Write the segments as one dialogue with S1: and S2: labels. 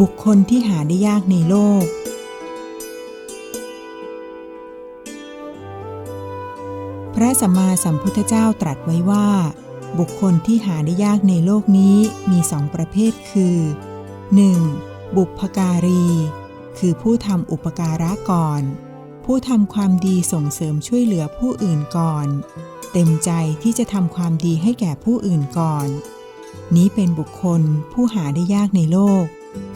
S1: บุคคลที่หาได้ยากในโลก พระสัมมาสัมพุทธเจ้าตรัสไว้ว่า บุคคลที่หาได้ยากในโลกนี้มีสองประเภทคือ 1. บุพการี คือผู้ทำอุปการะก่อน ผู้ทำความดีส่งเสริมช่วยเหลือผู้อื่นก่อน เต็มใจที่จะทำความดีให้แก่ผู้อื่นก่อน นี้เป็นบุคคลผู้หาได้ยากในโลก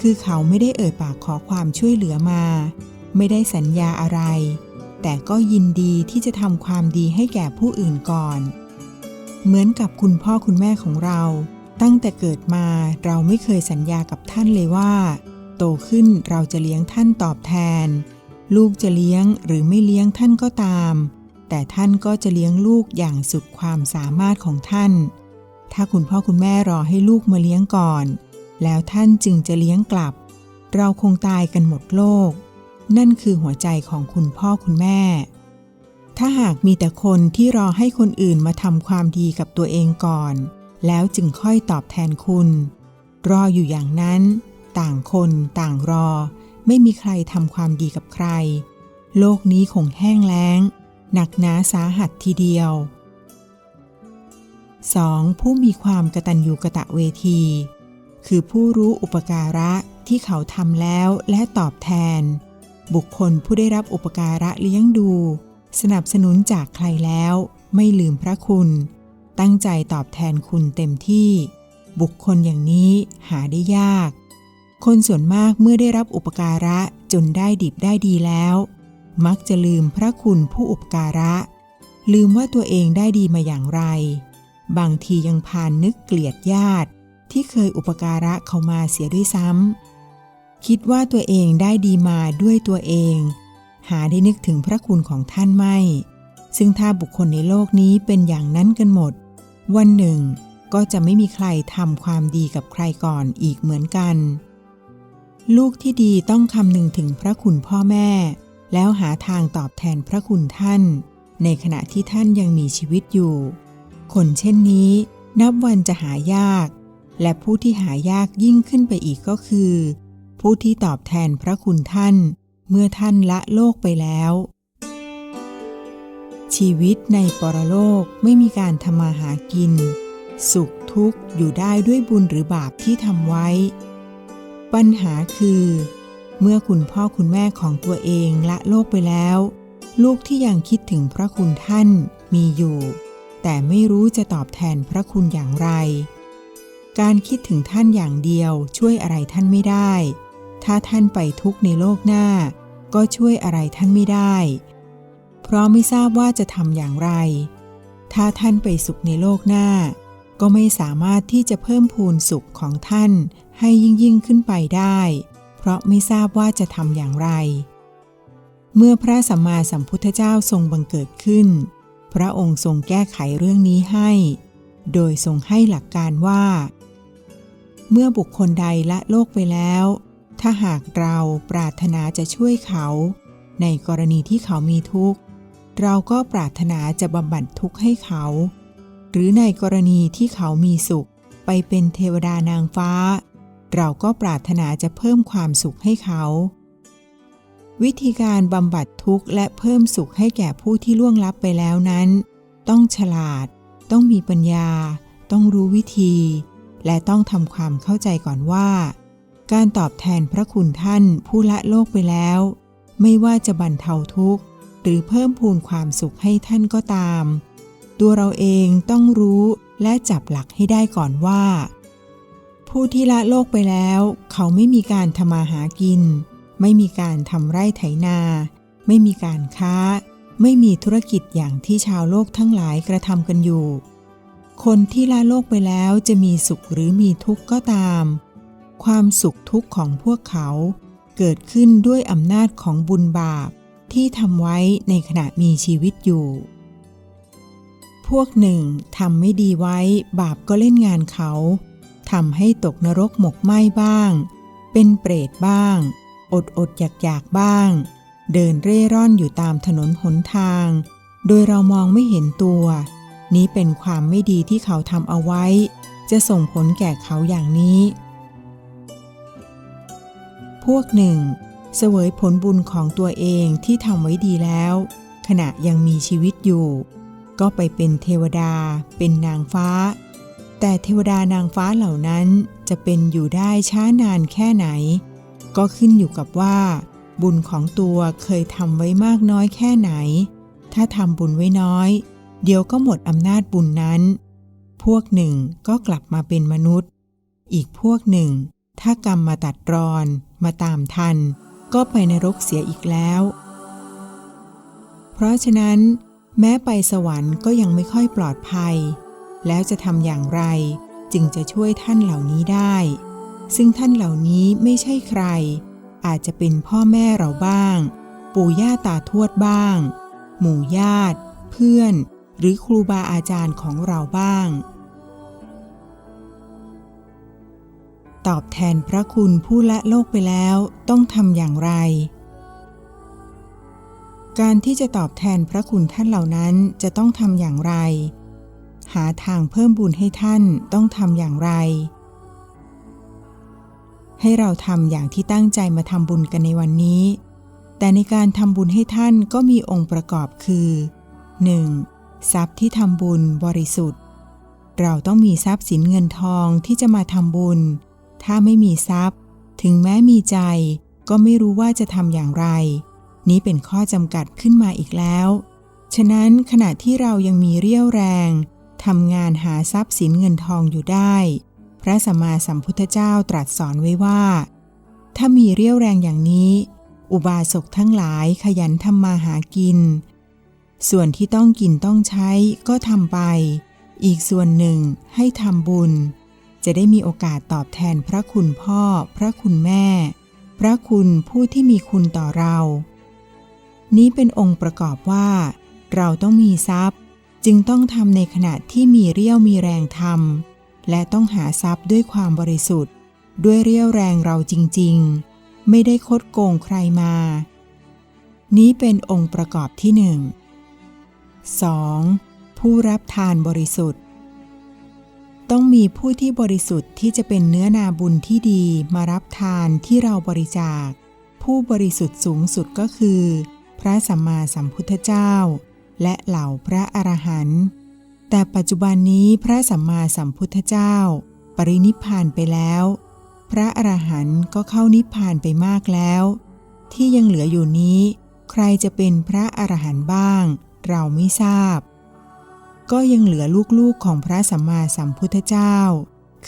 S1: คือเขาไม่ได้เอ่ยปากขอความช่วยเหลือมา ไม่ได้สัญญาอะไร แต่ก็ยินดีที่จะทำความดีให้แก่ผู้อื่นก่อน เหมือนกับคุณพ่อคุณแม่ของเรา ตั้งแต่เกิดมาเราไม่เคยสัญญากับท่านเลยว่า โตขึ้นเราจะเลี้ยงท่านตอบแทน ลูกจะเลี้ยงหรือไม่เลี้ยงท่านก็ตาม แต่ท่านก็จะเลี้ยงลูกอย่างสุดความสามารถของท่าน ถ้าคุณพ่อคุณแม่รอให้ลูกมาเลี้ยงก่อน แล้วท่านจึงจะเลี้ยงกลับ เราคงตายกันหมดโลก นั่นคือหัวใจของคุณพ่อคุณแม่ ถ้าหากมีแต่คนที่รอให้คนอื่นมาทำความดีกับตัวเองก่อน แล้วจึงค่อยตอบแทนคุณ รออยู่อย่างนั้น ต่างคนต่างรอ ไม่มีใครทำความดีกับใคร โลกนี้คงแห้งแล้ง หนักหนาสาหัสทีเดียว 2. ผู้มีความกตัญญูกะตะเวที คือผู้รู้อุปการะที่เขาทำแล้วและตอบแทน บุคคลผู้ได้รับอุปการะเลี้ยงดู สนับสนุนจากใครแล้ว ไม่ลืมพระคุณ ตั้งใจตอบแทนคุณเต็มที่ บุคคลอย่างนี้หาได้ยาก คนส่วนมากเมื่อได้รับอุปการะจนได้ดิบได้ดีแล้ว มักจะลืมพระคุณผู้อุปการะ ลืมว่าตัวเองได้ดีมาอย่างไร บางทียังพานนึกเกลียดญาติ ที่เคยอุปการะเขามาเสียด้วยซ้ำคิดว่าตัวเองได้ดีมาด้วยตัวเอง หาได้นึกถึงพระคุณของท่านไม่ ซึ่งถ้าบุคคลในโลกนี้เป็นอย่างนั้นกันหมด วันหนึ่งก็จะไม่มีใครทำความดีกับใครก่อนอีกเหมือนกัน ลูกที่ดีต้องคำนึงถึงพระคุณพ่อแม่ แล้วหาทางตอบแทนพระคุณท่าน ในขณะที่ท่านยังมีชีวิตอยู่ คนเช่นนี้นับวันจะหายาก และผู้ที่หายากยิ่งขึ้นไปอีกก็คือ ผู้ที่ตอบแทนพระคุณท่าน เมื่อท่านละโลกไปแล้ว ชีวิตในปรโลกไม่มีการทำมาหากิน สุขทุกข์อยู่ได้ด้วยบุญหรือบาปที่ทำไว้ ปัญหาคือ เมื่อคุณพ่อคุณแม่ของตัวเองละโลกไปแล้ว ลูกที่ยังคิดถึงพระคุณท่านมีอยู่ แต่ไม่รู้จะตอบแทนพระคุณอย่างไร การคิดถึงท่านอย่างเดียวช่วยอะไรท่านไม่ได้ ถ้าท่านไปทุกข์ในโลกหน้า ก็ช่วยอะไรท่านไม่ได้ เพราะไม่ทราบว่าจะทำอย่างไร ถ้าท่านไปสุขในโลกหน้า ก็ไม่สามารถที่จะเพิ่มพูนสุขของท่านให้ยิ่งยิ่งขึ้นไปได้ เพราะไม่ทราบว่าจะทำอย่างไร เมื่อพระสัมมาสัมพุทธเจ้าทรงบังเกิดขึ้น พระองค์ทรงแก้ไขเรื่องนี้ให้ โดยทรงให้หลักการว่า เมื่อบุคคลใดละโลกไปแล้ว ถ้าหากเราปรารถนาจะช่วยเขา ในกรณีที่เขามีทุกข์ เราก็ปรารถนาจะบำบัดทุกข์ให้เขา หรือในกรณีที่เขามีสุข ไปเป็นเทวดานางฟ้า เราก็ปรารถนาจะเพิ่มความสุขให้เขา วิธีการบำบัดทุกข์และเพิ่มสุขให้แก่ผู้ที่ล่วงลับไปแล้วนั้น ต้องฉลาด ต้องมีปัญญา ต้องรู้วิธี และต้องทำความเข้าใจก่อนว่า การตอบแทนพระคุณท่านผู้ละโลกไปแล้ว ไม่ว่าจะบรรเทาทุกข์ หรือเพิ่มพูนความสุขให้ท่านก็ตาม ตัวเราเองต้องรู้และจับหลักให้ได้ก่อนว่า ผู้ที่ละโลกไปแล้ว เขาไม่มีการทำมาหากิน ไม่มีการทำไร่ไถนา ไม่มีการค้า ไม่มีธุรกิจอย่างที่ชาวโลกทั้งหลายกระทำกันอยู่ คนที่ละโลกไปแล้วจะมีสุขหรือมีทุกข์ก็ตาม ความสุขทุกข์ของพวกเขาเกิดขึ้นด้วยอำนาจของบุญบาปที่ทำไว้ในขณะมีชีวิตอยู่ พวกหนึ่งทำไม่ดีไว้บาปก็เล่นงานเขาทำให้ตกนรกหมกไหม้บ้าง เป็นเปรตบ้าง อดอดอยากอยากบ้าง เดินเร่ร่อนอยู่ตามถนนหนทาง โดยเรามองไม่เห็นตัว นี้เป็นความไม่ดีที่เขาทำเอาไว้ จะส่งผลแก่เขาอย่างนี้ พวกหนึ่ง เสวยผลบุญของตัวเองที่ทำไว้ดีแล้ว ขณะยังมีชีวิตอยู่ ก็ไปเป็นเทวดา เป็นนางฟ้า แต่เทวดานางฟ้าเหล่านั้นจะเป็นอยู่ได้ช้านานแค่ไหน ก็ขึ้นอยู่กับว่า บุญของตัวเคยทำไว้มากน้อยแค่ไหน ถ้าทำบุญไว้น้อย เดี๋ยวก็หมดอำนาจบุญนั้น พวกหนึ่งก็กลับมาเป็นมนุษย์ อีกพวกหนึ่ง ถ้ากรรมมาตัดรอน มาตามทัน ก็ไปนรกเสียอีกแล้ว เพราะฉะนั้น แม้ไปสวรรค์ก็ยังไม่ค่อยปลอดภัย แล้วจะทำอย่างไรจึงจะช่วยท่านเหล่านี้ได้ ซึ่งท่านเหล่านี้ไม่ใช่ใคร อาจจะเป็นพ่อแม่เราบ้าง ปู่ย่าตาทวดบ้าง หมู่ญาติ เพื่อน หรือครูบาอาจารย์ของเราบ้าง ตอบแทนพระคุณผู้ละโลกไปแล้วต้องทำอย่างไร การที่จะตอบแทนพระคุณท่านเหล่านั้นจะต้องทำอย่างไร หาทางเพิ่มบุญให้ท่านต้องทำอย่างไร ให้เราทำอย่างที่ตั้งใจมาทำบุญกันในวันนี้แต่ในการทำบุญให้ท่านก็มีองค์ประกอบคือ 1. ทรัพย์ที่ทำบุญบริสุทธิ์ เราต้องมีทรัพย์สินเงินทองที่จะมาทำบุญ ถ้าไม่มีทรัพย์ ถึงแม้มีใจ ก็ไม่รู้ว่าจะทำอย่างไร นี้เป็นข้อจำกัดขึ้นมาอีกแล้ว ฉะนั้นขณะที่เรายังมีเรี่ยวแรงทำงานหาทรัพย์สินเงินทองอยู่ได้ พระสัมมาสัมพุทธเจ้าตรัสสอนไว้ว่า ถ้ามีเรี่ยวแรงอย่างนี้ อุบาสกทั้งหลายขยันทำมาหากิน ส่วนที่ต้องกินต้องใช้ก็ทำไป อีกส่วนหนึ่งให้ทำบุญ จะได้มีโอกาสตอบแทนพระคุณพ่อ พระคุณแม่ พระคุณผู้ที่มีคุณต่อเรา นี้เป็นองค์ประกอบว่า เราต้องมีทรัพย์ จึงต้องทำในขณะที่มีเรี่ยวมีแรงทำและต้องหาทรัพย์ด้วยความบริสุทธิ์ ด้วยเรี่ยวแรงเราจริง ๆ ไม่ได้คดโกงใครมา นี้เป็นองค์ประกอบที่หนึ่ง 2. ผู้รับทานบริสุทธิ์ ต้องมีผู้ที่บริสุทธิ์ที่จะเป็นเนื้อนาบุญที่ดีมารับทานที่เราบริจาค ผู้บริสุทธิ์สูงสุดก็คือ พระสัมมาสัมพุทธเจ้า และเหล่าพระอรหันต์แต่ปัจจุบันนี้พระสัมมาสัมพุทธเจ้า ปรินิพพานไปแล้ว พระอรหันต์ก็เข้านิพพานไปมากแล้ว ที่ยังเหลืออยู่นี้ ใครจะเป็นพระอรหันต์บ้าง เราไม่ทราบ ก็ยังเหลือลูกๆของพระสัมมาสัมพุทธเจ้า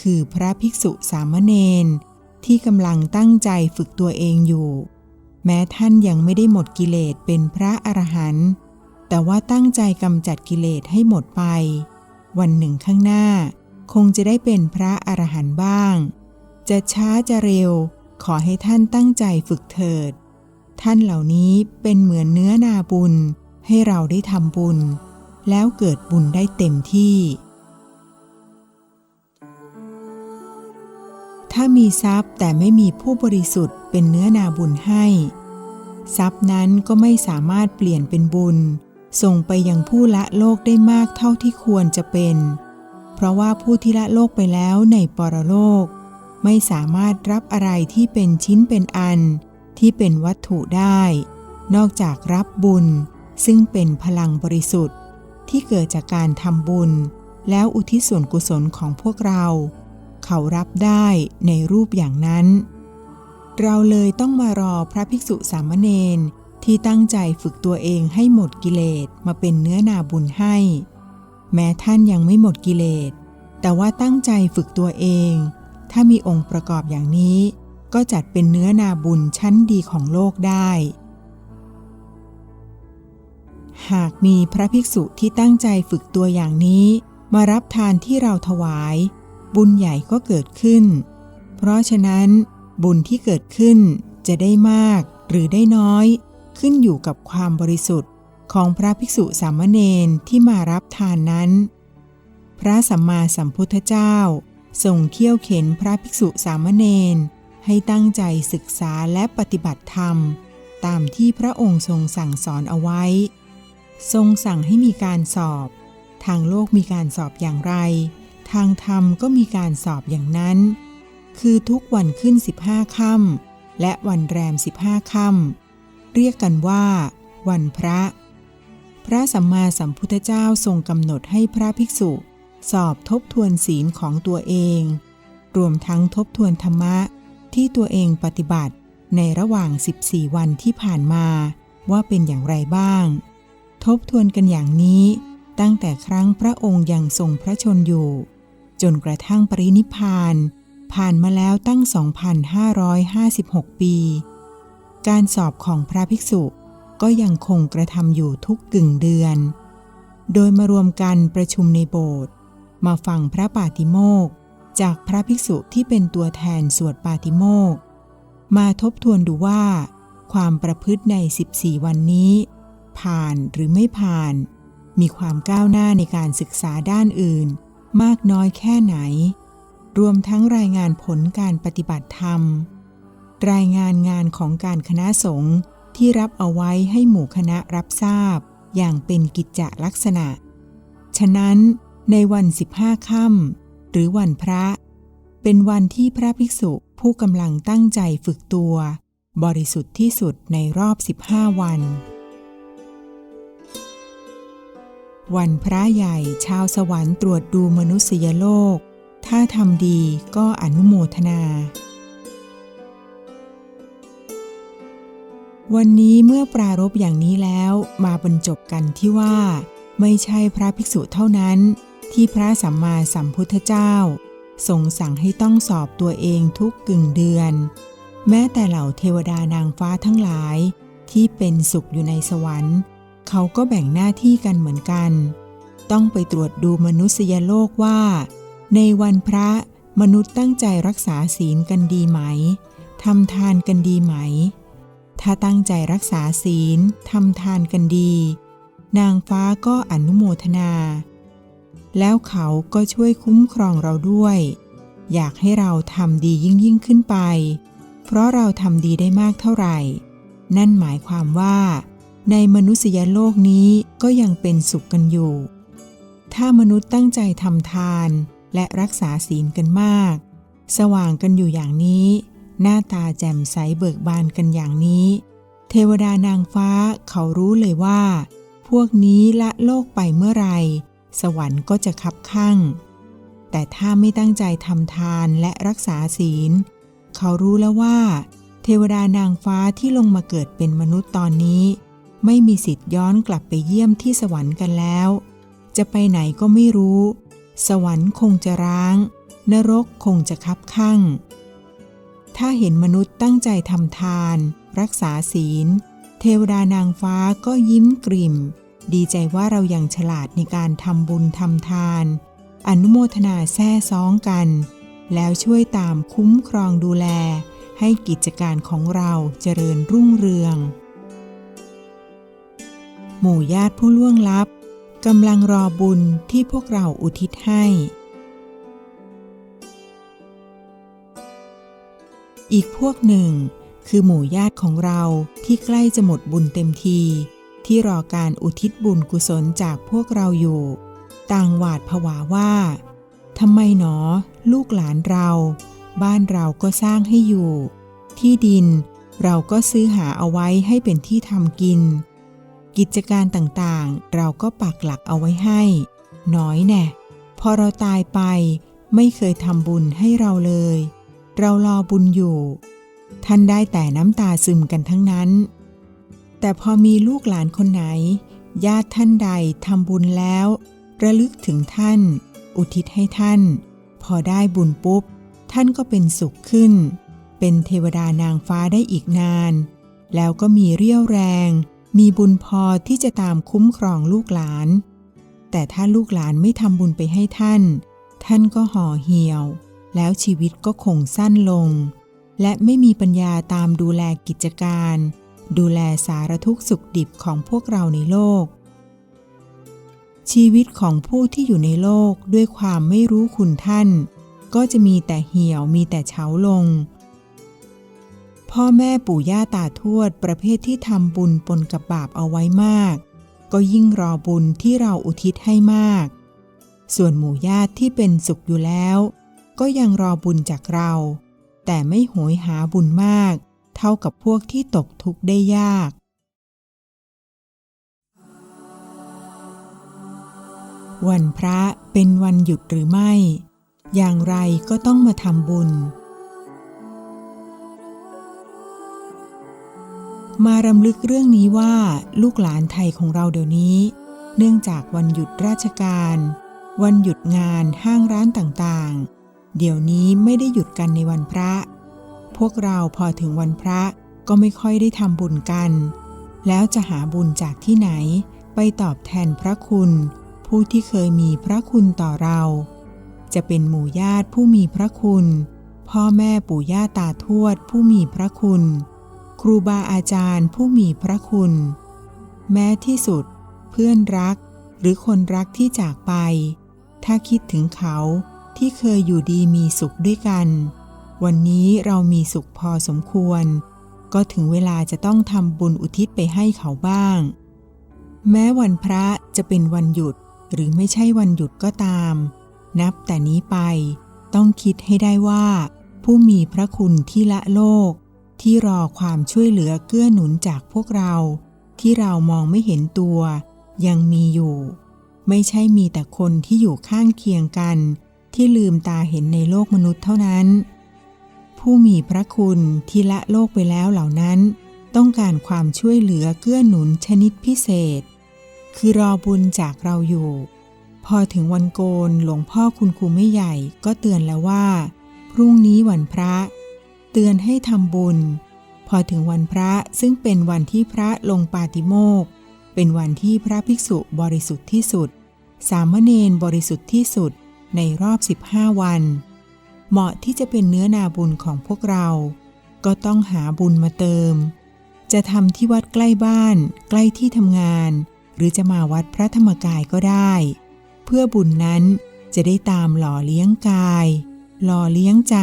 S1: คือพระภิกษุสามเณรที่กำลังตั้งใจฝึกตัวเองอยู่ แม้ท่านยังไม่ได้หมดกิเลสเป็นพระอรหันต์แต่ว่าตั้งใจกำจัดกิเลสให้หมดไป วันหนึ่งข้างหน้า คงจะได้เป็นพระอรหันต์บ้าง จะช้าจะเร็ว ขอให้ท่านตั้งใจฝึกเถิด ท่านเหล่านี้เป็นเหมือนเนื้อนาบุญ ให้เราได้ทำบุญ แล้วเกิดบุญได้เต็มที่ ถ้ามีทรัพย์แต่ไม่มีผู้บริสุทธิ์เป็นเนื้อนาบุญให้ ทรัพย์นั้นก็ไม่สามารถเปลี่ยนเป็นบุญ ส่งไปยังผู้ละโลกได้มากเท่าที่ควรจะเป็น เพราะว่าผู้ที่ละโลกไปแล้วในปรโลก ไม่สามารถรับอะไรที่เป็นชิ้นเป็นอัน ที่เป็นวัตถุได้ นอกจากรับบุญ ซึ่งเป็นพลังบริสุทธิ์ที่เกิดจากการทำบุญ แล้วอุทิศส่วนกุศลของพวกเรา เขารับได้ในรูปอย่างนั้น เราเลยต้องมารอพระภิกษุสามเณรที่ตั้งใจฝึกตัวเองให้หมดกิเลสมาเป็นเนื้อนาบุญให้ แม้ท่านยังไม่หมดกิเลส แต่ว่าตั้งใจฝึกตัวเอง ถ้ามีองค์ประกอบอย่างนี้ ก็จัดเป็นเนื้อนาบุญชั้นดีของโลกได้ หากมีพระภิกษุที่ตั้งใจฝึกตัวอย่างนี้ มารับทานที่เราถวาย บุญใหญ่ก็เกิดขึ้น เพราะฉะนั้น บุญที่เกิดขึ้นจะได้มากหรือได้น้อย ขึ้นอยู่กับความบริสุทธิ์ของพระภิกษุสามเณรที่มารับทานนั้น พระสัมมาสัมพุทธเจ้าทรงเขี่ยวเข็นพระภิกษุสามเณรให้ตั้งใจศึกษาและปฏิบัติธรรม ตามที่พระองค์ทรงสั่งสอนเอาไว้ ทรงสั่งให้มีการสอบ ทางโลกมีการสอบอย่างไร ทางธรรมก็มีการสอบอย่างนั้น คือทุกวันขึ้น 15ค่ำและวันแรม 15ค่ำเรียกกันว่า วันพระ พระสัมมาสัมพุทธเจ้าทรงกำหนดให้พระภิกษุ สอบทบทวนศีลของตัวเอง รวมทั้งทบทวนธรรมะที่ตัวเองปฏิบัติในระหว่าง 14 วันที่ผ่านมาว่าเป็นอย่างไรบ้าง ทบทวนกันอย่างนี้ตั้งแต่ครั้งพระองค์ยังทรงพระชนอยู่ จนกระทั่งปรินิพาน ผ่านมาแล้วตั้ง 2,556 ปี การสอบของพระภิกษุก็ยังคงกระทำอยู่ทุกกึ่งเดือน โดยมารวมกันประชุมในโบสถ์มาฟังพระปาติโมกจากพระภิกษุที่เป็นตัวแทนสวดปาติโมกมาทบทวนดูว่า ความประพฤติใน 14 วันนี้ ผ่านหรือไม่ผ่าน มีความก้าวหน้าในการศึกษาด้านอื่น มากน้อยแค่ไหน รวมทั้งรายงานผลการปฏิบัติธรรม รายงานงานของการคณะสงฆ์ที่รับเอาไว้ให้หมู่คณะรับทราบ อย่างเป็นกิจจลักษณะ ฉะนั้นในวัน15ค่ำหรือวันพระ เป็นวันที่พระภิกษุผู้กำลังตั้งใจฝึกตัว บริสุทธิ์ที่สุดในรอบ 15 วัน วันพระใหญ่ชาวสวรรค์ตรวจดูมนุษยโลก ถ้าทำดีก็อนุโมทนา วันนี้เมื่อปรารบอย่างนี้แล้วมาบรรจบกันที่ว่า ไม่ใช่พระภิกษุเท่านั้น ที่พระสัมมาสัมพุทธเจ้าทรงสั่งให้ต้องสอบตัวเองทุกกึ่งเดือน แม้แต่เหล่าเทวดานางฟ้าทั้งหลาย ที่เป็นสุขอยู่ในสวรรค์ เขาก็แบ่งหน้าที่กันเหมือนกัน ต้องไปตรวจดูมนุษยโลกว่า ในวันพระมนุษย์ตั้งใจรักษาศีลกันดีไหมทำทานกันดีไหม ถ้าตั้งใจรักษาศีลทำทานกันดี นางฟ้าก็อนุโมทนา แล้วเขาก็ช่วยคุ้มครองเราด้วย อยากให้เราทำดียิ่งยิ่งขึ้นไป เพราะเราทำดีได้มากเท่าไหร่ นั่นหมายความว่า ในมนุษยโลกนี้ก็ยังเป็นสุขกันอยู่ ถ้ามนุษย์ตั้งใจทำทานและรักษาศีลกันมาก สว่างกันอยู่อย่างนี้ หน้าตาแจ่มใสเบิกบานกันอย่างนี้ เทวดานางฟ้าเขารู้เลยว่า พวกนี้ละโลกไปเมื่อไร สวรรค์ก็จะคับข้างแต่ถ้าไม่ตั้งใจทำทานและรักษาศีล เขารู้แล้วว่า เทวดานางฟ้าที่ลงมาเกิดเป็นมนุษย์ตอนนี้ ไม่มีสิทธิ์ย้อนกลับไปเยี่ยมที่สวรรค์กันแล้ว จะไปไหนก็ไม่รู้ สวรรค์คงจะร้าง นรกคงจะคับข้างถ้าเห็นมนุษย์ตั้งใจทำทาน รักษาศีล เทวดานางฟ้าก็ยิ้มกริ่ม ดีใจว่าเรายังฉลาดในการทำบุญทำทาน อนุโมทนาแท้ซ้องกัน แล้วช่วยตามคุ้มครองดูแล ให้กิจการของเราเจริญรุ่งเรือง หมู่ญาติผู้ล่วงลับกำลังรอบุญที่พวกเราอุทิศให้ อีกพวกหนึ่ง คือหมู่ญาติของเราที่ใกล้จะหมดบุญเต็มที ที่รอการอุทิศบุญกุศลจากพวกเราอยู่ ต่างหวาดผวาว่าทำไมหนอ ลูกหลานเรา บ้านเราก็สร้างให้อยู่ ที่ดินเราก็ซื้อหาเอาไว้ให้เป็นที่ทำกิน กิจการต่างๆ เราก็ปักหลักเอาไว้ให้ น้อยแน่ พอเราตายไปไม่เคยทำบุญให้เราเลย เรารอบุญอยู่ ท่านได้แต่น้ำตาซึมกันทั้งนั้น แต่พอมีลูกหลานคนไหน ญาติท่านใดทำบุญแล้ว ระลึกถึงท่าน อุทิศให้ท่าน พอได้บุญปุ๊บ ท่านก็เป็นสุขขึ้น เป็นเทวดานางฟ้าได้อีกนาน แล้วก็มีเรี่ยวแรง มีบุญพอที่จะตามคุ้มครองลูกหลาน แต่ถ้าลูกหลานไม่ทำบุญไปให้ท่าน ท่านก็ห่อเหี่ยว แล้วชีวิตก็คงสั้นลง และไม่มีปัญญาตามดูแลกิจการ ดูแลสารทุกข์สุขดิบของพวกเราในโลก ชีวิตของผู้ที่อยู่ในโลกด้วยความไม่รู้คุณท่าน ก็จะมีแต่เหี่ยวมีแต่เฉาลง พ่อแม่ปู่ย่าตาทวดประเภทที่ทำบุญปนกับบาปเอาไว้มาก ก็ยิ่งรอบุญที่เราอุทิศให้มาก ส่วนหมู่ญาติที่เป็นสุขอยู่แล้ว ก็ยังรอบุญจากเรา แต่ไม่โหยหาบุญมาก เท่ากับพวกที่ตกทุกข์ได้ยากวันพระเป็นวันหยุดหรือไม่ อย่างไรก็ต้องมาทำบุญ มารำลึกเรื่องนี้ว่าลูกหลานไทยของเราเดี๋ยวนี้ เนื่องจากวันหยุดราชการ วันหยุดงานห้างร้านต่างๆ เดี๋ยวนี้ไม่ได้หยุดกันในวันพระ พวกเราพอถึงวันพระก็ไม่ค่อยได้ทำบุญกัน แล้วจะหาบุญจากที่ไหน ไปตอบแทนพระคุณ ผู้ที่เคยมีพระคุณต่อเรา จะเป็นหมู่ญาติผู้มีพระคุณ พ่อแม่ปู่ย่าตาทวดผู้มีพระคุณ ครูบาอาจารย์ผู้มีพระคุณ แม้ที่สุด เพื่อนรักหรือคนรักที่จากไป ถ้าคิดถึงเขาที่เคยอยู่ดีมีสุขด้วยกัน วันนี้เรามีสุขพอสมควร ก็ถึงเวลาจะต้องทำบุญอุทิศไปให้เขาบ้าง แม้วันพระจะเป็นวันหยุดหรือไม่ใช่วันหยุดก็ตาม นับแต่นี้ไป ต้องคิดให้ได้ว่า ผู้มีพระคุณที่ละโลก ที่รอความช่วยเหลือเกื้อหนุนจากพวกเรา ที่เรามองไม่เห็นตัว ยังมีอยู่ ไม่ใช่มีแต่คนที่อยู่ข้างเคียงกัน ที่ลืมตาเห็นในโลกมนุษย์เท่านั้น ผู้มีพระคุณที่ละโลกไปแล้วเหล่านั้น ต้องการความช่วยเหลือเกื้อหนุนชนิดพิเศษ คือรอบุญจากเราอยู่ พอถึงวันโกนหลวงพ่อคุณครูไม่ใหญ่ก็เตือนแล้วว่า พรุ่งนี้วันพระ เตือนให้ทำบุญ พอถึงวันพระซึ่งเป็นวันที่พระลงปาติโมกข์เป็นวันที่พระภิกษุบริสุทธิ์ที่สุด สามเณรบริสุทธิ์ที่สุดในรอบ 15 วัน เหมาะที่จะเป็นเนื้อนาบุญของพวกเรา ก็ต้องหาบุญมาเติม จะทำที่วัดใกล้บ้าน ใกล้ที่ทำงาน หรือจะมาวัดพระธรรมกายก็ได้ เพื่อบุญนั้นจะได้ตามหล่อเลี้ยงกาย หล่อเลี้ยงใจ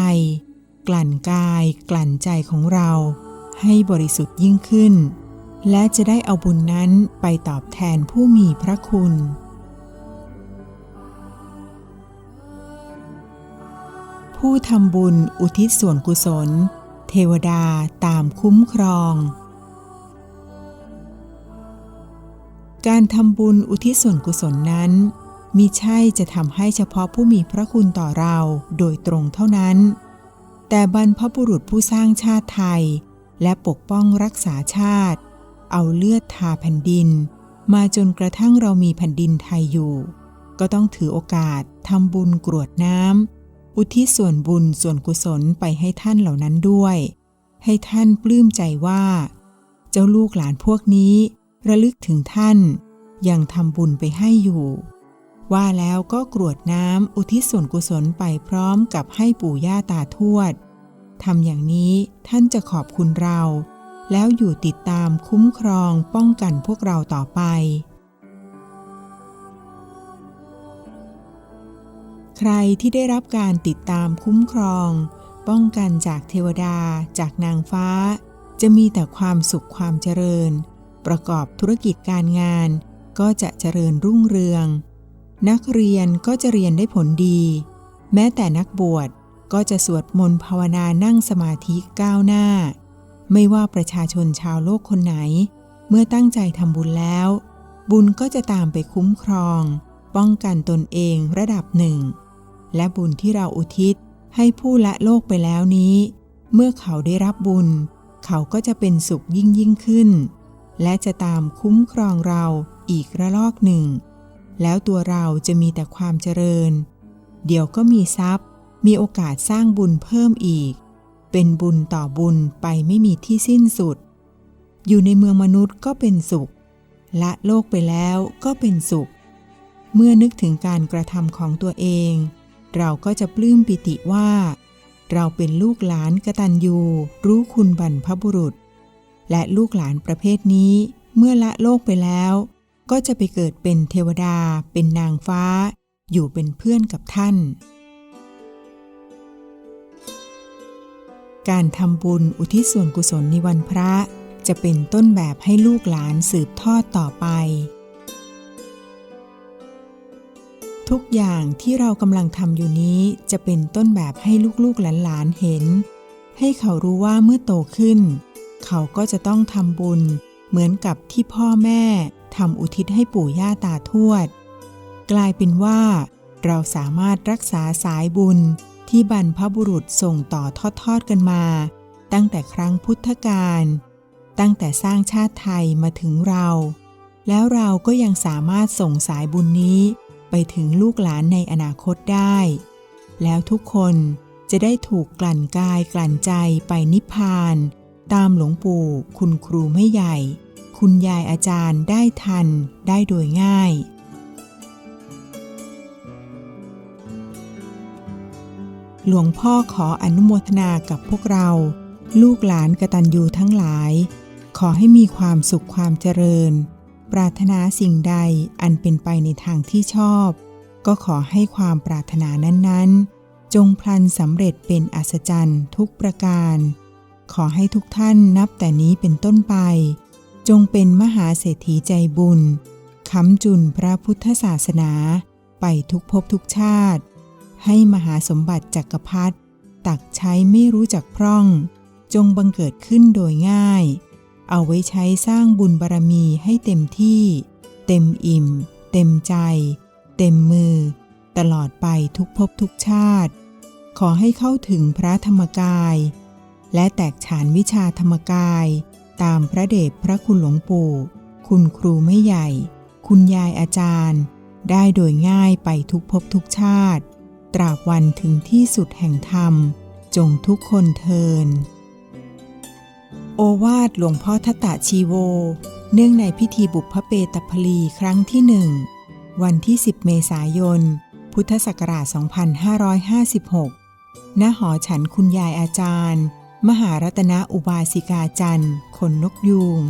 S1: กลั่นกาย กลั่นใจของเรา ให้บริสุทธิ์ยิ่งขึ้น และจะได้เอาบุญนั้นไปตอบแทนผู้มีพระคุณผู้ทำบุญอุทิศส่วนกุศล เทวดาตามคุ้มครอง การทำบุญอุทิศส่วนกุศลนั้นมิใช่จะทำให้เฉพาะผู้มีพระคุณต่อเราโดยตรงเท่านั้น แต่บรรพบุรุษผู้สร้างชาติไทย และปกป้องรักษาชาติ เอาเลือดทาแผ่นดิน มาจนกระทั่งเรามีแผ่นดินไทยอยู่ ก็ต้องถือโอกาสทำบุญกรวดน้ำอุทิศส่วนบุญส่วนกุศลไปให้ท่านเหล่านั้นด้วย ให้ท่านปลื้มใจว่า เจ้าลูกหลานพวกนี้ ระลึกถึงท่าน ยังทำบุญไปให้อยู่ ว่าแล้วก็กรวดน้ำอุทิศส่วนกุศลไปพร้อมกับให้ปู่ย่าตาทวดทำอย่างนี้ท่านจะขอบคุณเรา แล้วอยู่ติดตามคุ้มครองป้องกันพวกเราต่อไป ใครที่ได้รับการติดตามคุ้มครอง ป้องกันจากเทวดา จากนางฟ้า จะมีแต่ความสุขความเจริญ ประกอบธุรกิจการงาน ก็จะเจริญรุ่งเรือง นักเรียนก็จะเรียนได้ผลดี แม้แต่นักบวชก็จะสวดมนต์ภาวนานั่งสมาธิก้าวหน้า ไม่ว่าประชาชนชาวโลกคนไหน เมื่อตั้งใจทำบุญแล้ว บุญก็จะตามไปคุ้มครอง ป้องกันตนเองระดับหนึ่ง และบุญที่เราอุทิศให้ผู้ละโลกไปแล้วนี้ เมื่อเขาได้รับบุญ เขาก็จะเป็นสุขยิ่งยิ่งขึ้น และจะตามคุ้มครองเราอีกระลอกหนึ่ง แล้วตัวเราจะมีแต่ความเจริญ เดี๋ยวก็มีทรัพย์ มีโอกาสสร้างบุญเพิ่มอีก เป็นบุญต่อบุญไปไม่มีที่สิ้นสุด อยู่ในเมืองมนุษย์ก็เป็นสุข ละโลกไปแล้วก็เป็นสุข เมื่อนึกถึงการกระทำของตัวเอง เราก็จะปลื้มปิติว่า เราเป็นลูกหลานกตัญญูรู้คุณบรรพบุรุษ และลูกหลานประเภทนี้เมื่อละโลกไปแล้ว ก็จะไปเกิดเป็นเทวดา เป็นนางฟ้า อยู่เป็นเพื่อนกับท่าน การทำบุญอุทิศส่วนกุศลในวันพระ จะเป็นต้นแบบให้ลูกหลานสืบทอดต่อไป ทุกอย่างที่เรากำลังทำอยู่นี้จะเป็นต้นแบบให้ลูกๆหลานๆเห็น ให้เขารู้ว่าเมื่อโตขึ้น เขาก็จะต้องทำบุญเหมือนกับที่พ่อแม่ ทำอุทิศให้ปู่ย่าตาทวด กลายเป็นว่า เราสามารถรักษาสายบุญที่บรรพบุรุษส่งต่อทอดๆกันมา ตั้งแต่ครั้งพุทธกาลตั้งแต่สร้างชาติไทยมาถึงเรา แล้วเราก็ยังสามารถส่งสายบุญนี้ไปถึงลูกหลานในอนาคตได้ แล้วทุกคนจะได้ถูกกลั่นกายกลั่นใจไปนิพพาน ตามหลวงปู่คุณครูไม่ใหญ่ คุณยายอาจารย์ได้ทันได้โดยง่าย หลวงพ่อขออนุโมทนากับพวกเรา ลูกหลานกตัญญูทั้งหลาย ขอให้มีความสุขความเจริญ ปรารถนาสิ่งใดอันเป็นไปในทางที่ชอบ ก็ขอให้ความปรารถนานั้นๆ จงพลันสำเร็จเป็นอัศจรรย์ทุกประการ ขอให้ทุกท่านนับแต่นี้เป็นต้นไป จงเป็นมหาเศรษฐีใจบุญค้ำจุนพระพุทธศาสนาไปทุกภพทุกชาติ ให้มหาสมบัติจักรพรรดิตักใช้ไม่รู้จักพร่อง จงบังเกิดขึ้นโดยง่าย เอาไว้ใช้สร้างบุญบารมีให้เต็มที่ เต็มอิ่ม เต็มใจ เต็มมือ ตลอดไปทุกภพทุกชาติ ขอให้เข้าถึงพระธรรมกาย และแตกฉานวิชาธรรมกาย ตามพระเดชพระคุณหลวงปู่ คุณครูไม่ใหญ่ คุณยายอาจารย์ ได้โดยง่ายไปทุกภพทุกชาติ ตราบวันถึงที่สุดแห่งธรรม จงทุกคนเทิน โอวาทหลวงพ่อทัตตะชีโว เนื่องในพิธีบุพเพตพลีครั้งที่หนึ่ง วันที่ 10 เมษายน พุทธศักราช 2556 ณ หอฉันคุณยายอาจารย์ มหารัตนอุบาสิกาจันทร์ขนนกยูง